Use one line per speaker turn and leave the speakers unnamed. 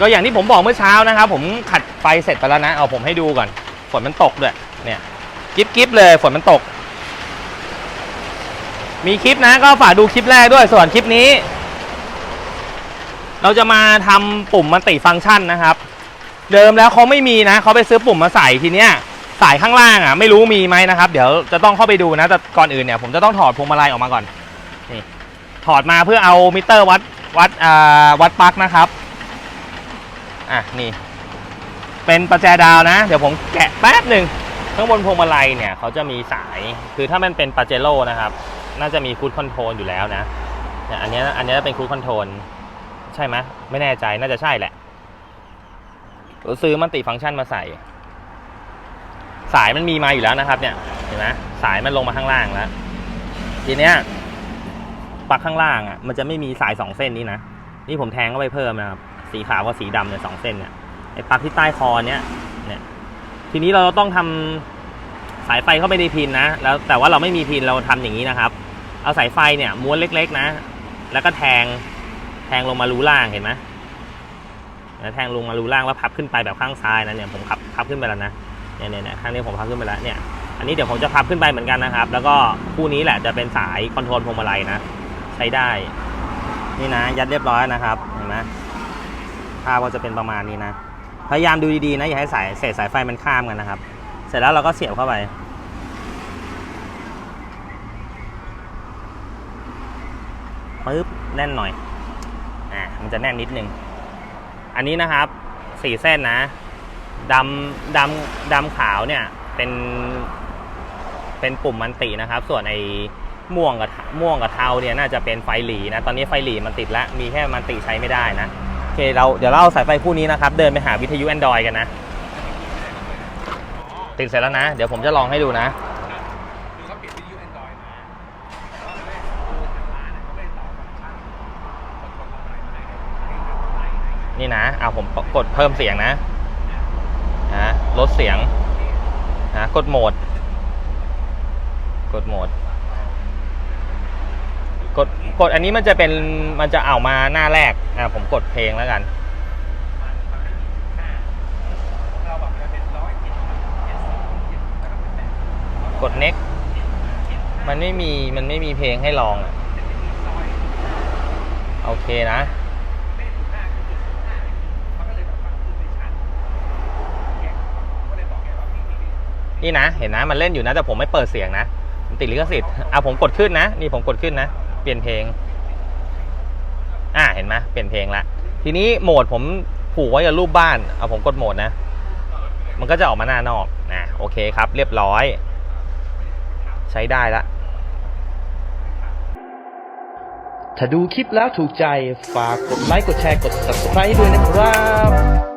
ก็อย่างที่ผมบอกเมื่อเช้านะครับผมขัดไฟเสร็จไปแล้วนะเอาผมให้ดูก่อน ฝนมันตกด้วยเนี่ยกิ๊บกิ๊บเลยฝนมันตก มีคลิปนะก็ฝากดูคลิปแรกด้วยส่วนคลิปนี้ เราจะมาทำปุ่มมันติฟังก์ชันนะครับ เดิมแล้วเขาไม่มีนะเขาไปซื้อปุ่มมาใส่ทีเนี้ยสายข้างล่างอะไม่รู้มีไหมนะครับ เดี๋ยวจะต้องเข้าไปดูนะแต่ก่อนอื่นเนี่ยผมจะต้องถอดพวงมาลัยออกมาก่อนนี่ถอดมาเพื่อเอามิเตอร์วัดวัดอ่าวัดปลั๊กนะครับ อะนี่ เป็นประแจดาวนะ เดี๋ยวผมแกะแป๊บหนึ่งข้างบนพวงมาลัยเนี่ยเขาจะมีสาย คือถ้ามันเป็นปาเจโร่นะครับ น่าจะมีคูดคอนโทรลอยู่แล้วนะเนี่ยอันนี้อันนี้ยเป็นคูดคอนโทรลใช่ไหมไม่แน่ใจน่าจะใช่แหละซื้อมันติฟังก์ชันมาใส่ สายมันมีมาอยู่แล้วนะครับ เนี่ยเห็นไหมสายมันลงมาข้างล่างแล้วทีเนี้ยปลั๊กข้างล่างอะ มันจะไม่มีสายสองเส้นนี้นะนี่ผมแทงเข้าไปเพิ่มนะครับ สีขาวกับสีดำเนี่ยสองเส้นเนี่ยไอ้ปลั๊กที่ใต้คอเนี้ยเนี่ย ทีนี้เราต้องทำสายไฟเข้าไปในพินนะ แล้วแต่ว่าเราไม่มีพินเราทำอย่างนี้นะครับ เอาสายไฟเนี่ยม้วนเล็ก ๆ นะ แล้วก็แทงแทงลงมารูล่างเห็นไหมแล้วแทงลงมารูล่างแล้วพับขึ้นไปแบบข้างซ้ายนะเนี่ยผมพับพับขึ้นไปแล้วนะเนี่ยเนี่ยข้างนี้ผมพับขึ้นไปแล้วเนี่ย อันนี้เดี๋ยวผมจะพับขึ้นไปเหมือนกันนะครับ แล้วก็คู่นี้แหละจะเป็นสายคอนโทรลพวงมาลัยนะ ใช้ได้ นี่นะยัดเรียบร้อยนะครับ เห็นไหม ภาพก็จะเป็นประมาณนี้นะ พยายามดูดีๆนะอย่าให้สายเศษสายไฟมันข้ามกันนะครับ เสร็จแล้วเราก็เสียบเข้าไป ปึ๊บแน่นหน่อย อ่ามันจะแน่นนิดนึง อันนี้นะครับสี่เส้นนะดำดำดำขาวเนี่ยเป็นเป็นปุ่มมันตินะครับ ส่วนไอ้ม่วงกับม่วงกับเทาเนี่ยน่าจะเป็นไฟหลีนะ ตอนนี้ไฟหลีมันติดแล้ว มีแค่มันติใช้ไม่ได้นะ เคเราเดี๋ยวเราเอาสายไฟคู่นี้นะครับ เดินไปหาวิทยุ Android กันนะ ติดเสร็จแล้วนะ เดี๋ยวผมจะลองให้ดูนะ
นี่นะ
เอาผมกดเพิ่มเสียงนะนะลดเสียงนะกดโหมด กดโหมด กดกดอันนี้มันจะเป็นมันจะเอามาหน้าแรกอ่าผมกดเพลงแล้วกัน
เราแบบจะเป็นร้อยเจ็ดเจ็ดสิบเจ็ดแล้วก็เป็นแปด
next มันไม่มีมันไม่มีเพลงให้ลองอะโอเคนะ
นี่นะ
เห็นนะ มันเล่นอยู่นะ แต่ผมไม่เปิดเสียงนะ มันติดลิขสิทธิ์อะผมกดขึ้นนะ นี่ผมกดขึ้นนะ ปลี่ยนเพลง อ่าเห็นไหมเปลี่ยนเพลงละ ทีนี้โหมดผมผูกไว้กับรูปบ้าน เอาผมกดโหมดนะ มันก็จะออกมาหน้านอกนะโอเคครับ เรียบร้อย ใช้ได้ละ
ถ้าดูคลิปแล้วถูกใจ ฝากกดไลค์ กดแชร์ กด subscribe ด้วยนะครับ